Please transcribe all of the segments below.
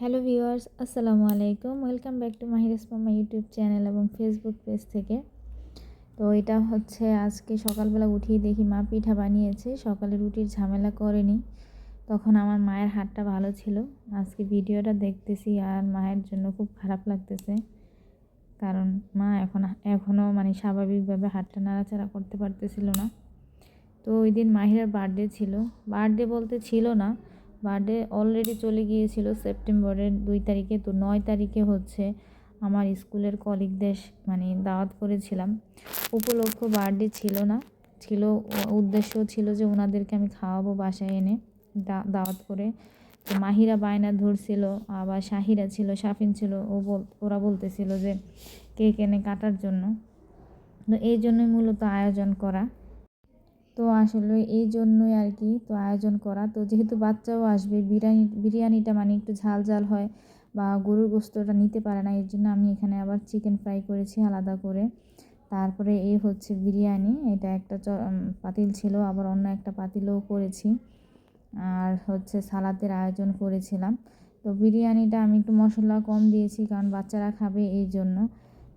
Hello viewers, আসসালামু আলাইকুম। Welcome back to Mahira's মামা ইউটিউব চ্যানেল এবং ফেসবুক পেজ থেকে। তো এটা হচ্ছে আজকে সকালবেলা উঠিয়ে দেখি মা পিঠা বানিয়েছে, সকালে রুটির ঝামেলা করেনি। তখন আমার মায়ের হাতটা ভালো ছিল। আজকে ভিডিওটা দেখতেছি আর মায়ের জন্য খুব খারাপ লাগতেছে। কারণ মা এখন এখনও মানে স্বাভাবিকভাবে হাতটা নাড়াচাড়া করতে পারতেছিল না। তো ওই দিন মাহিরার বার্থডে ছিল। বার্থডে বলতে ছিল না বার্থডে অলরেডি চলে গিয়েছিল সেপ্টেম্বরের দুই তারিখে, তো নয় তারিখে হচ্ছে আমার স্কুলের কলিগদের মানে দাওয়াত করেছিলাম। উপলক্ষ বার্থডে ছিল না, ছিল উদ্দেশ্য ছিল যে ওনাদেরকে আমি খাওয়াবো বাসায় এনে দাওয়াত করে। তো মাহিরা বায়না ধরছিল, আবার শাহিরা ছিল সাফিন ছিল, ও বল, ওরা বলতেছিল যে কেক এনে কাটার জন্য। তো এই জন্যই মূলত আয়োজন করা। তো আসলে এই জন্যই আর কি তো আয়োজন করা। তো যেহেতু বাচ্চাও আসবে, বিরিয়ানি, বিরিয়ানিটা মানে একটু ঝাল ঝাল হয় বা গরুর গোস্তটা নিতে পারে না এর জন্য আমি এখানে আবার চিকেন ফ্রাই করেছি আলাদা করে। তারপরে এই হচ্ছে বিরিয়ানি, এটা একটা পাতিল ছিল, আবার অন্য একটা পাতিলও করেছি। আর হচ্ছে সালাদের আয়োজন করেছিলাম। তো বিরিয়ানিটা আমি একটু মশলা কম দিয়েছি, কারণ বাচ্চারা খাবে এই জন্য।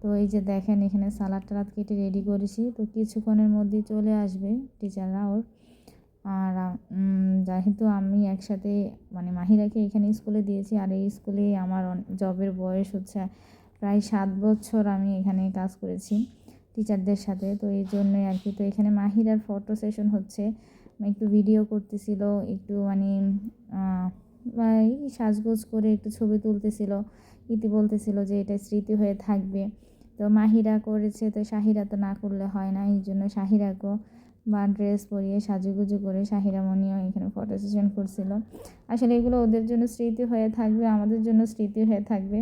তো এই যে দেখেন, এখানে সালাদ টালাদ কেটে রেডি করেছি। তো কিছুক্ষণের মধ্যেই চলে আসবে টিচাররা ওর। আর যেহেতু আমি একসাথে মানে মাহিরাকে এখানে স্কুলে দিয়েছি, আর এই স্কুলে আমার জবের বয়স হচ্ছে প্রায় সাত বছর আমি এখানে কাজ করেছি টিচারদের সাথে। তো এই জন্যই আর কি। তো এখানে মাহিরার ফটো সেশন হচ্ছে। একটু ভিডিও করতেছিল, একটু মানে সাজগোজ করে একটু ছবি তুলতেছিল, ইতি বলতেছিল যে এটা স্মৃতি হয়ে থাকবে। তো মাহিরা করেছে, তো শাহিরা তো না করলে হয় না। এই জন্য শাহিরাকেও বা ড্রেস পরিয়ে সাজুগুজু করে শাহিরা মনিও এখানে ফটো সেশন করছিল। আসলে এগুলো ওদের জন্য স্মৃতি হয়ে থাকবে, আমাদের জন্য স্মৃতি হয়ে থাকবে।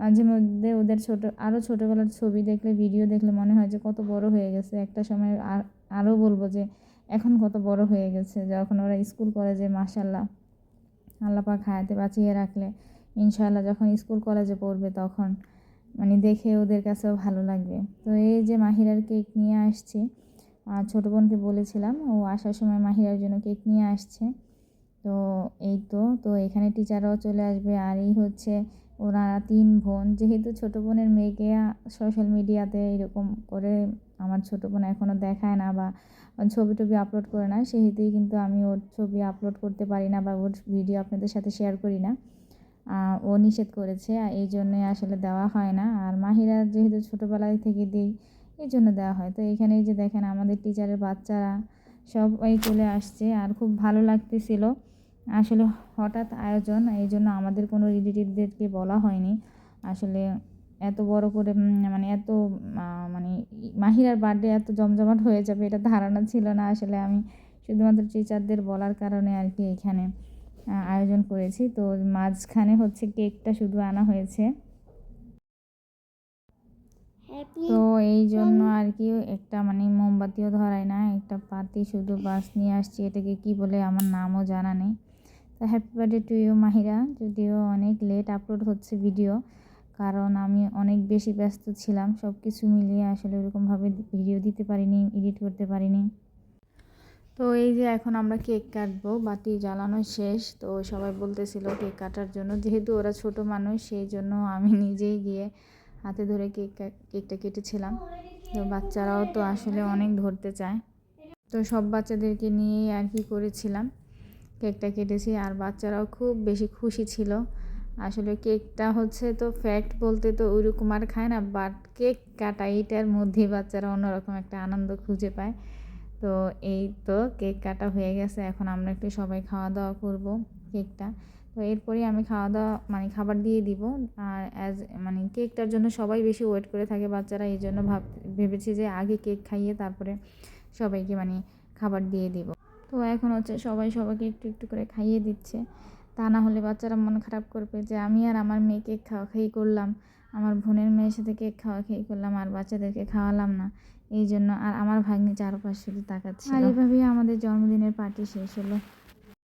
মাঝে মধ্যে ওদের ছোট আরও ছোটোবেলার ছবি দেখলে ভিডিও দেখলে মনে হয় যে কত বড় হয়ে গেছে। একটা সময় আর আরও বলব যে এখন কত বড় হয়ে গেছে। যখন ওরা স্কুল কলেজে মাসাল্লাহ আল্লাপা খায়াতে বাঁচিয়ে রাখলে, ইনশাআল্লাহ যখন স্কুল কলেজে পড়বে তখন মানে দেখে ওদের কাছেও ভালো লাগবে। তো এই যে মাহিরার কেক নিয়ে আসছি আর ছোটো বোনকে বলেছিলাম, ও আসার সময় মাহিরার জন্য কেক নিয়ে আসছে। তো এই তো তো এখানে টিচাররাও চলে আসবে। আর এই হচ্ছে ওনারা তিন বোন। যেহেতু ছোটো বোনের মেয়েকে সোশ্যাল মিডিয়াতে এরকম করে আমার ছোটো বোন এখনও দেখায় না বা ছবি টবি আপলোড করে না, সেহেতুই কিন্তু আমি ওর ছবি আপলোড করতে পারি না বা ওর ভিডিও আপনাদের সাথে শেয়ার করি না। ও নিষেধ করেছে এই জন্যে আসলে দেওয়া হয় না। আর মাহিরা যেহেতু ছোটোবেলায় থেকে দিই, এই জন্য দেওয়া হয়। তো এখানে যে দেখেন আমাদের টিচারের বাচ্চারা সবাই চলে আসছে, আর খুব ভালো লাগতেছিল আসলে হঠাৎ আয়োজন। এই জন্য আমাদের কোনো রিলেটিভদেরকে বলা হয়নি। আসলে এত বড় করে মানে এত মানে মাহিরার বার্থডে এত জমজমাট হয়ে যাবে, এটা ধারণা ছিল না আসলে আমি শুধুমাত্র টিচারদের বলার কারণে আর কি এখানে। আয়োজন করেছি। তো মাঝখানে হচ্ছে কেকটা শুধু আনা হয়েছে। তো এই জন্য আর কি একটা মানে মোমবাতিও ধরায় না একটা পাতি শুধু বাস নিয়ে আসছি এটাকে কি বলে আমার নামও জানা নেই। তো happy birthday to you Mahira. যদিও অনেক লেট আপলোড হচ্ছে ভিডিও কারণ আমি অনেক বেশি ব্যস্ত ছিলাম সব কিছু মিলিয়ে আসলে ওরকমভাবে ভিডিও দিতে পারিনি এডিট করতে পারিনি। তো এই যে এখন আমরা কেক কাটবো বাতি জ্বালানো শেষ। তো সবাই বলতেছিল কেক কাটার জন্য, যেহেতু ওরা ছোট মানুষ, সেই জন্য আমি নিজেই গিয়ে হাতে ধরে কেক কেকটা কেটেছিলাম। তো বাচ্চারাও তো আসলে অনেক ধরতে চায়। তো সব বাচ্চাদেরকে নিয়েই আর কি করেছিলাম। কেকটা কেটেছি আর বাচ্চারাও খুব বেশি খুশি ছিল। আসলে কেকটা হচ্ছে তো ফ্যাক্ট বলতে তো ওইরকম আর খায় না বাট কেক কাটা এইটার মধ্যেই বাচ্চারা অন্যরকম একটা আনন্দ খুঁজে পায়। তো এই তো কেক কাটা হয়ে গেছে, এখন আমরা একটু সবাই খাওয়া দাওয়া করব কেকটা। তো এরপরেই আমি খাওয়া দাওয়া মানে খাবার দিয়ে দিব। আর অ্যাজ মানে কেকটার জন্য সবাই বেশি ওয়েট করে থাকে বাচ্চারা, এই জন্য ভাব, ভেবেছি যে আগে কেক খাইয়ে তারপরে সবাইকে মানে খাবার দিয়ে দিব। তো এখন হচ্ছে সবাই সবাইকে একটু একটু করে খাইয়ে দিচ্ছে। তা না হলে বাচ্চারা মন খারাপ করবে যে আমি আর আমার মেয়ে কেক খাওয়া খেয়ে করলাম। আমার বোনের মেয়ের সাথে কেক খাওয়া খেয়ে করলাম, আর বাচ্চাদেরকে খাওয়ালাম না। এই জন্য আর আমার ভাগ্নি চারপাশ শুধু তাকাচ্ছিল। আর এভাবেই আমাদের জন্মদিনের পার্টি শেষ হলো।